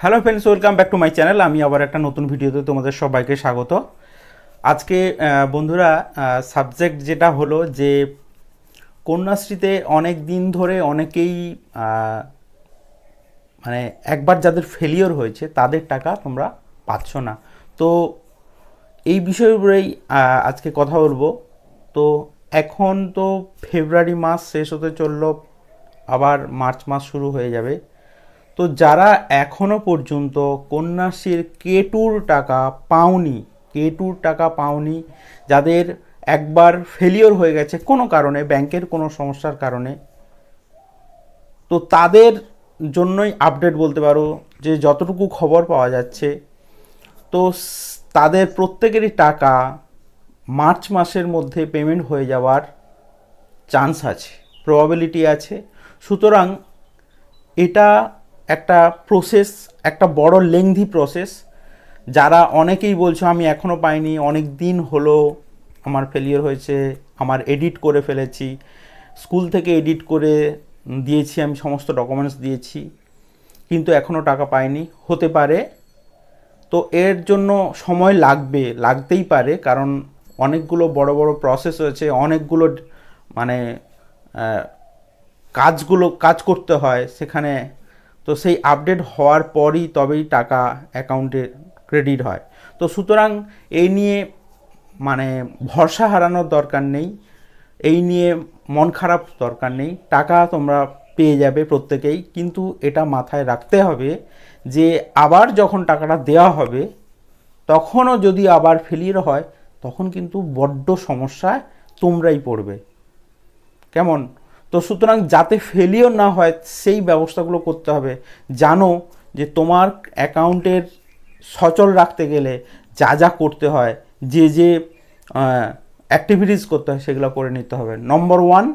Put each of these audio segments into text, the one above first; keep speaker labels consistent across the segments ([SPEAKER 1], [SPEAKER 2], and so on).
[SPEAKER 1] Hello friends welcome back to my channel আমি আবার একটা নতুন ভিডিওতে তোমাদের সবাইকে স্বাগত। আজকে বন্ধুরা সাবজেক্ট যেটা হলো যে কন্যাশ্রীতে অনেক দিন ধরে অনেকেই মানে একবার যাদের ফেলিওর হয়েছে, তাদের টাকা তোমরা পাচ্ছ না। তো এই বিষয়ের উপরেই আজকে কথা বলব। তো এখন তো ফেব্রুয়ারি মাস শেষ হতে চলল, আবার মার্চ মাস শুরু হয়ে যাবে। তো যারা এখনও পর্যন্ত কন্যাশ্রীর কেটুর টাকা পাওনি, কেটুর টাকা পাওনি, যাদের একবার ফেলিওর হয়ে গেছে কোনো কারণে, ব্যাংকের কোনো সমস্যার কারণে, তো তাদের জন্যই আপডেট বলতে পারো যে যতটুকু খবর পাওয়া যাচ্ছে, তো তাদের প্রত্যেকেরই টাকা মার্চ মাসের মধ্যে পেমেন্ট হয়ে যাওয়ার চান্স আছে প্রবাবিলিটি আছে। সুতরাং এটা একটা প্রসেস একটা বড় লেংধি প্রসেস যারা অনেকেই বলছো, আমি এখনও পাইনি, অনেক দিন হলো আমার ফেলিয়ার হয়েছে, আমার এডিট করে ফেলেছি স্কুল থেকে এডিট করে দিয়েছি, আমি সমস্ত ডকুমেন্টস দিয়েছি, কিন্তু এখনও টাকা পাইনি। হতে পারে, তো এর জন্য সময় লাগবে, লাগতেই পারে, কারণ অনেকগুলো বড় বড় প্রসেস হয়েছে অনেকগুলো মানে কাজগুলো, কাজ করতে হয়, সেখানে তো সেই আপডেট হওয়ার পরই তবেই টাকা অ্যাকাউন্টে ক্রেডিট হয়। তো সুতরাং এই নিয়ে মানে ভরসা হারানোর দরকার নেই, এই নিয়ে মন খারাপ দরকার নেই। টাকা তোমরা পেয়ে যাবে প্রত্যেকেই, কিন্তু এটা মাথায় রাখতে হবে যে আবার যখন টাকাটা দেওয়া হবে, তখনও যদি আবার ফেলিয়ে হয়, তখন কিন্তু বড্ড সমস্যায় তোমরাই পড়বে। কেমন? তো সুতরাং যাতে ফেলিও না হয়, সেই ব্যবস্থাগুলো করতে হবে। জানো যে তোমার অ্যাকাউন্টের সচল রাখতে গেলে যা যা করতে হয়, যে যে অ্যাক্টিভিটিস করতে হয়, সেগুলো করে নিতে হবে। নম্বর ওয়ান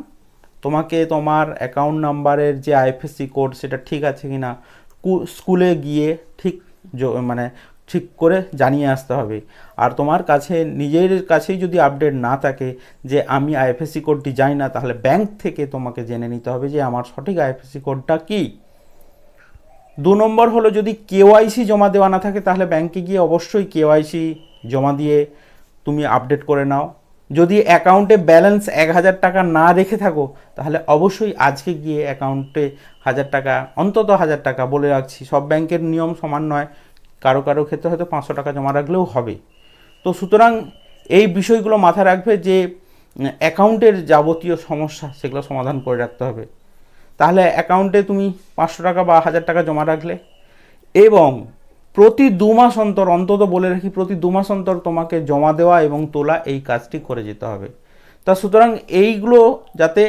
[SPEAKER 1] তোমাকে তোমার অ্যাকাউন্ট নাম্বারের যে আইএফএসসি কোড সেটা ঠিক আছে কি না স্কুলে গিয়ে ঠিক মানে ঠিক করে জানিয়ে আসতে হবে। আর তোমার কাছে, নিজের কাছেই যদি আপডেট না থাকে যে আমি আইএফএসসি কোডটি জানি না, তাহলে ব্যাংক থেকে তোমাকে জেনে নিতে হবে যে আমার সঠিক আইএফএসসি কোডটা কী। দু নম্বর হলো যদি কেওয়াইসি জমা দেওয়া না থাকে, তাহলে ব্যাংকে গিয়ে অবশ্যই কেওয়াইসি জমা দিয়ে তুমি আপডেট করে নাও। যদি অ্যাকাউন্টে ব্যালেন্স এক হাজার টাকা না রেখে থাকো, তাহলে অবশ্যই আজকে গিয়ে অ্যাকাউন্টে হাজার টাকা, অন্তত হাজার টাকা বলে রাখছি। সব ব্যাংকের নিয়ম সমান নয়। কারও কারও ক্ষেত্রে হয়তো পাঁচশো টাকা জমা রাখলেও হবে। তো সুতরাং এই বিষয়গুলো মাথায় রাখবে যে অ্যাকাউন্টের যাবতীয় সমস্যা সেগুলো সমাধান করে রাখতে হবে। তাহলে অ্যাকাউন্টে তুমি পাঁচশো টাকা বা হাজার টাকা জমা রাখলে এবং প্রতি দু মাস অন্তর, অন্তত বলে রাখি, প্রতি দু মাস অন্তর তোমাকে জমা দেওয়া এবং তোলা এই কাজটি করে যেতে হবে। তা সুতরাং এইগুলো যাতে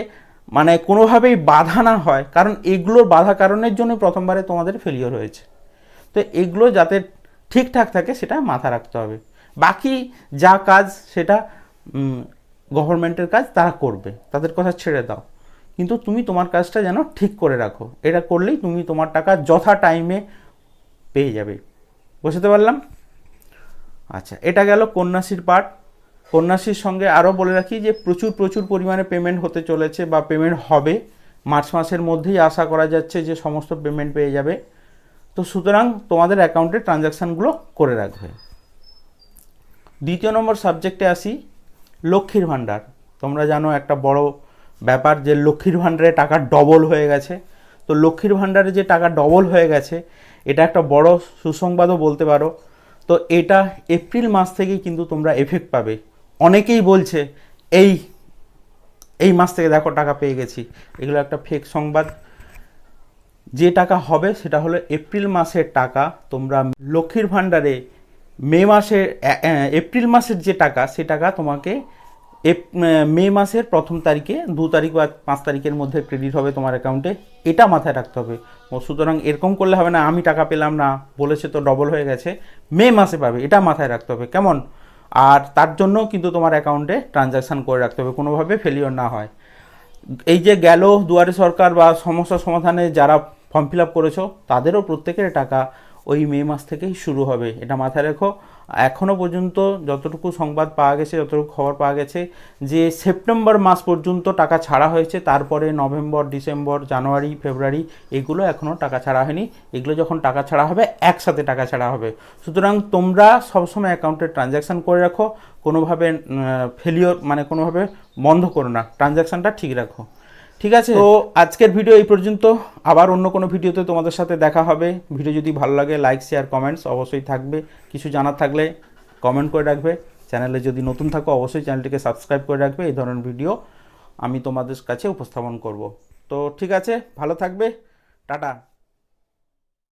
[SPEAKER 1] মানে কোনোভাবেই বাধা না হয়, কারণ এগুলোর বাধা কারণের জন্য প্রথমবারে তোমাদের ফেলিওর হয়েছে। তো এগুলো যাতে ঠিকঠাক থাকে সেটা মাথা রাখতে হবে। বাকি যা কাজ সেটা গভর্নমেন্টের কাজ তারা করবে। তাদের কথা ছেড়ে দাও। কিন্তু তুমি তোমার কাজটা যেন ঠিক করে রাখো। এটা করলেই তুমি তোমার টাকা যথা টাইমে পেয়ে যাবে। বুঝতে পারলাম? আচ্ছা এটা গেল কন্যাশ্রীর পার্ট কন্যাশ্রীর সঙ্গে আরও বলে রাখি যে প্রচুর প্রচুর পরিমাণে পেমেন্ট হতে চলেছে বা পেমেন্ট হবে। মার্চ মাসের মধ্যেই আশা করা যাচ্ছে যে সমস্ত পেমেন্ট পেয়ে যাবে। তো সুতরাং তোমাদের অ্যাকাউন্টে ট্রানজ্যাকশানগুলো করে রাখবে। দ্বিতীয় নম্বর সাবজেক্টে আসি, লক্ষ্মীর ভাণ্ডার। তোমরা জানো একটা বড় ব্যাপার যে লক্ষ্মীর ভাণ্ডারে টাকা ডবল হয়ে গেছে। তো লক্ষ্মীর ভাণ্ডারে যে টাকা ডবল হয়ে গেছে, এটা একটা বড় সুসংবাদও বলতে পারো। তো এটা এপ্রিল মাস থেকেই কিন্তু তোমরা এফেক্ট পাবে। অনেকেই বলছে, এই এই মাস থেকে দেখো টাকা পেয়ে গেছি। এগুলো একটা ফেক সংবাদ। যে টাকা হবে সেটা হলো এপ্রিল মাসের টাকা। তোমরা লক্ষ্মীর ভাণ্ডারে মে মাসের এপ্রিল মাসের যে টাকা, সে টাকা তোমাকে মে মাসের প্রথম তারিখে, দু তারিখ বা পাঁচ তারিখের মধ্যে ক্রেডিট হবে তোমার অ্যাকাউন্টে এটা মাথায় রাখতে হবে। সুতরাং এরকম করলে হবে না, আমি টাকা পেলাম না, বলেছে তো ডবল হয়ে গেছে। মে মাসে পাবে, এটা মাথায় রাখতে হবে, কেমন? আর তার জন্য কিন্তু তোমার অ্যাকাউন্টে ট্রানজ্যাকশান করে রাখতে হবে, কোনোভাবে ফেলিওর না হয়। এই যে গেল দুয়ারে সরকার বা সমস্যা সমাধানে যারা ফর্ম ফিল আপ করেছ, তাদেরও প্রত্যেকের টাকা ওই মে মাস থেকেই শুরু হবে। এটা মাথায় রেখো। এখনও পর্যন্ত যতটুকু সংবাদ পাওয়া গেছে, যতটুকু খবর পাওয়া গেছে, যে সেপ্টেম্বর মাস পর্যন্ত টাকা ছাড়া হয়েছে, তারপরে নভেম্বর, ডিসেম্বর, জানুয়ারি, ফেব্রুয়ারি, এগুলো এখনও টাকা ছাড়া হয়নি। এগুলো যখন টাকা ছাড়া হবে, একসাথে টাকা ছাড়া হবে। সুতরাং তোমরা সবসময় অ্যাকাউন্টে ট্রানজ্যাকশান করে রাখো, কোনোভাবে ফেলিওর মানে কোনোভাবে বন্ধ করো না। ট্রানজ্যাকশানটা ঠিক রাখো। ঠিক আছে? তো আজকের ভিডিও এই পর্যন্ত। আবার অন্য কোনো ভিডিওতে তোমাদের সাথে দেখা হবে। ভিডিও যদি ভালো লাগে লাইক শেয়ার কমেন্টস অবশ্যই থাকবে। কিছু জানার থাকলে কমেন্ট করে রাখবে। চ্যানেলে যদি নতুন থাকো, অবশ্যই চ্যানেলটিকে সাবস্ক্রাইব করে রাখবে। এই ধরনের ভিডিও আমি তোমাদের কাছে উপস্থাপন করব। তো ঠিক আছে, ভালো থাকবে। টাটা।